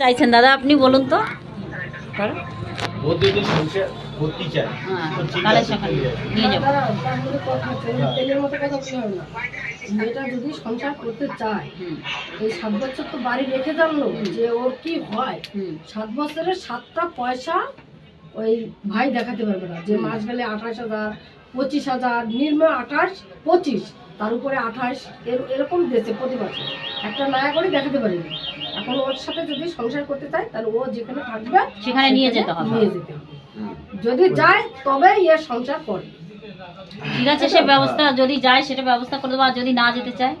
চাইছেন দাদা আপনি বলুন তো। মেয়েটা যদি সংসার করতে চায় এই সাত বছর তো বাড়ি রেখে জানলো যে ওর কি হয়? সাত বছরের সাতটা পয়সা ওই ভাই দেখাতে পারবে না। যে মাস গেলে আঠাশ হাজার পঁচিশ হাজার নিম্ন আঠাশ পঁচিশ। তার উপরে আঠাশ এর- এরকম দিয়েছে প্রতি বছর। একটা নয়া করে দেখাতে পারিনি। এখন ওর সাথে যদি সংসার করতে চায় তাহলে ও যেখানে থাকবে সেখানে নিয়ে যেতে হবে। নিয়ে যেতে হবে। যদি যায় তবে ইয়ে সংসার করবে ঠিক আছে সে ব্যবস্থা যদি যায় সেটা ব্যবস্থা করে দেবো। আর যদি না যেতে চায়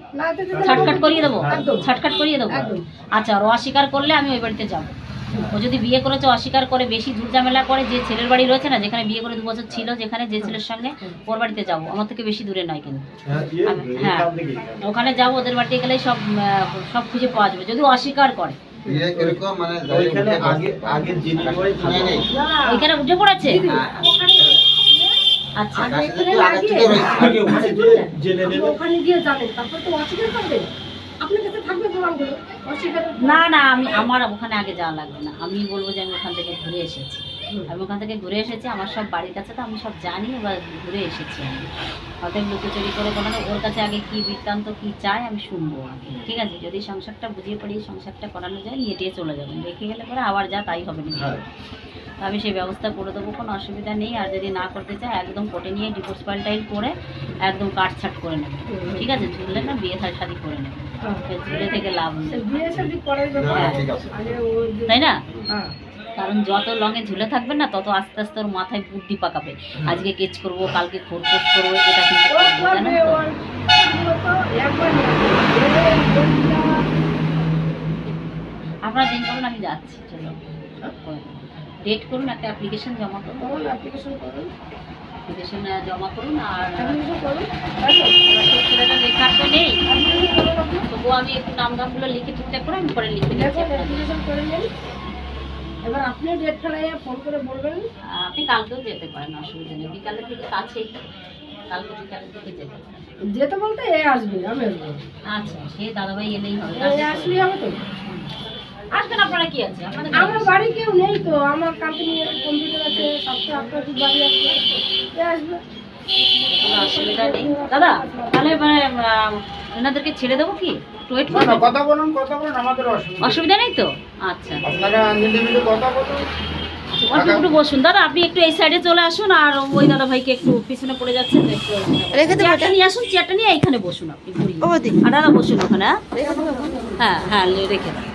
ছাটকাট করিয়ে দেবো। একদম। ছাটকাট করিয়ে দেবো। একদম। আচ্ছা আর ও অস্বীকার করলে আমি ওই বাড়িতে যাব। ও যদি বিয়ে করেছে অস্বীকার করে বেশি ঝুটঝামেলা করে যে ছেলের বাড়ি রয়েছে না যেখানে বিয়ে করে দু বছর ছিল যেখানে যে ছেলের সঙ্গে ওর বাড়িতে যাব। আমার থেকে বেশি দূরে নয় কিন্তু। হ্যাঁ, হ্যাঁ। ওখানে যাব ওদের বাড়িতে গেলেই সব সব খুঁজে পাওয়া যাবে। যদি অস্বীকার করে। মানে ওইখানে। না, ওইখানে উঠে পড়েছে? হ্যাঁ। আচ্ছা। ওখানে গিয়ে তারপর তো অস্বীকার করবে আপনার কাছে থাকবে প্রমাণগুলো না না আমি আমার ওখানে আগে যাওয়া লাগবে না। আমি বলব যে আমি ওখান থেকে ঘুরে এসেছি। আমি ওখান থেকে ঘুরে এসেছি আমার সব বাড়ির কাছে তো আমি সব জানি এবার ঘুরে এসেছি আমি। অতএব লুকোচুরি করে কোনো ওর কাছে আগে কি বৃত্তান্ত কি চাই আমি শুনব আগে ঠিক আছে? যদি সংসারটা বুঝিয়ে পড়ি সংসারটা করানো যায় নিয়ে টিয়ে চলে যাবেন। রেখে গেলে পরে আবার যা তাই হবে না। হ্যাঁ। তো আমি সেই ব্যবস্থা করে দেবো কোনো অসুবিধা নেই। আর যদি না করতে চায় একদম কোর্টে নিয়ে ডিভোর্স ফাইলটাইল করে একদম কাটছাট করে নেবে। ঠিক আছে? ঝুললে না বিয়ে শাদি করে নেবে। ঝুলে থেকে লাভ নেই। সে বিয়ে শাদী করার না, ব্যাপার ঠিক আছে। আগে ও যে- তাই না? হ্যাঁ। কারণ যত লঙে ঝুলে থাকবে না তত আস্তে আস্তে ওর মাথায় বুদ্ধি পাকাবে। আজকে কেচ করব কালকে খোরপোশ করব এটা কিন্তু আপনারা দিন করুন আমি যাচ্ছি? চলো। ডেট করুন একটা অ্যাপ্লিকেশন জমা করুন। application করুন, অ্যাপ্লিকেশন জমা করুন আর ছেলেটা লেখার তো নেই। আপনি। তবুও আমি একটু নাম দামগুলো লিখে ঠিকঠাক করে আমি পরে লিখে আপনাদের। করে নিন। এবার আপনিও ডেট ফেলাইয়ে ফোন করে বলবেন। আপনি কালকেও যেতে পারেন অসুবিধা নেই। বিকালের দিকে কাছেই কালকে বিকালের দিকে যেতে পারেন। যেতে বলতে এ আসবে আমি আসব। আচ্ছা সে দাদাভাই এলেই হবে। এ আসলেই হবে তো? আসবেন আপনারা কি আছে? আমার বাড়ি কেউ নেই তো আমার কালকে নিয়ে কম্পিউটার আছে সপ্তাহে আপনার বাড়ি আসবে এ আসবে। অসুবিধা নেই। দাদা তাহলে মানে ওনাদেরকে ছেড়ে দেবো কি? ওয়েট না, না, কথা বলুন কথা বলুন আমাদের অসুবিধা নেই। তো? আচ্ছা। আপনারা মিলে মিলে কথা বলুন। অল্প একটু বসুন। দাদা আপনি একটু এই সাইডে চলে আসুন আর ওই দাদা ভাইকে একটু পিছনে পড়ে যাচ্ছেন একটু চেয়ারটা নিয়ে আসুন চেয়ারটা নিয়ে এইখানে বসুন আপনি আর দাদা বসুন ওখানে হ্যাঁ? হ্যাঁ হ্যাঁ রেখে দাও।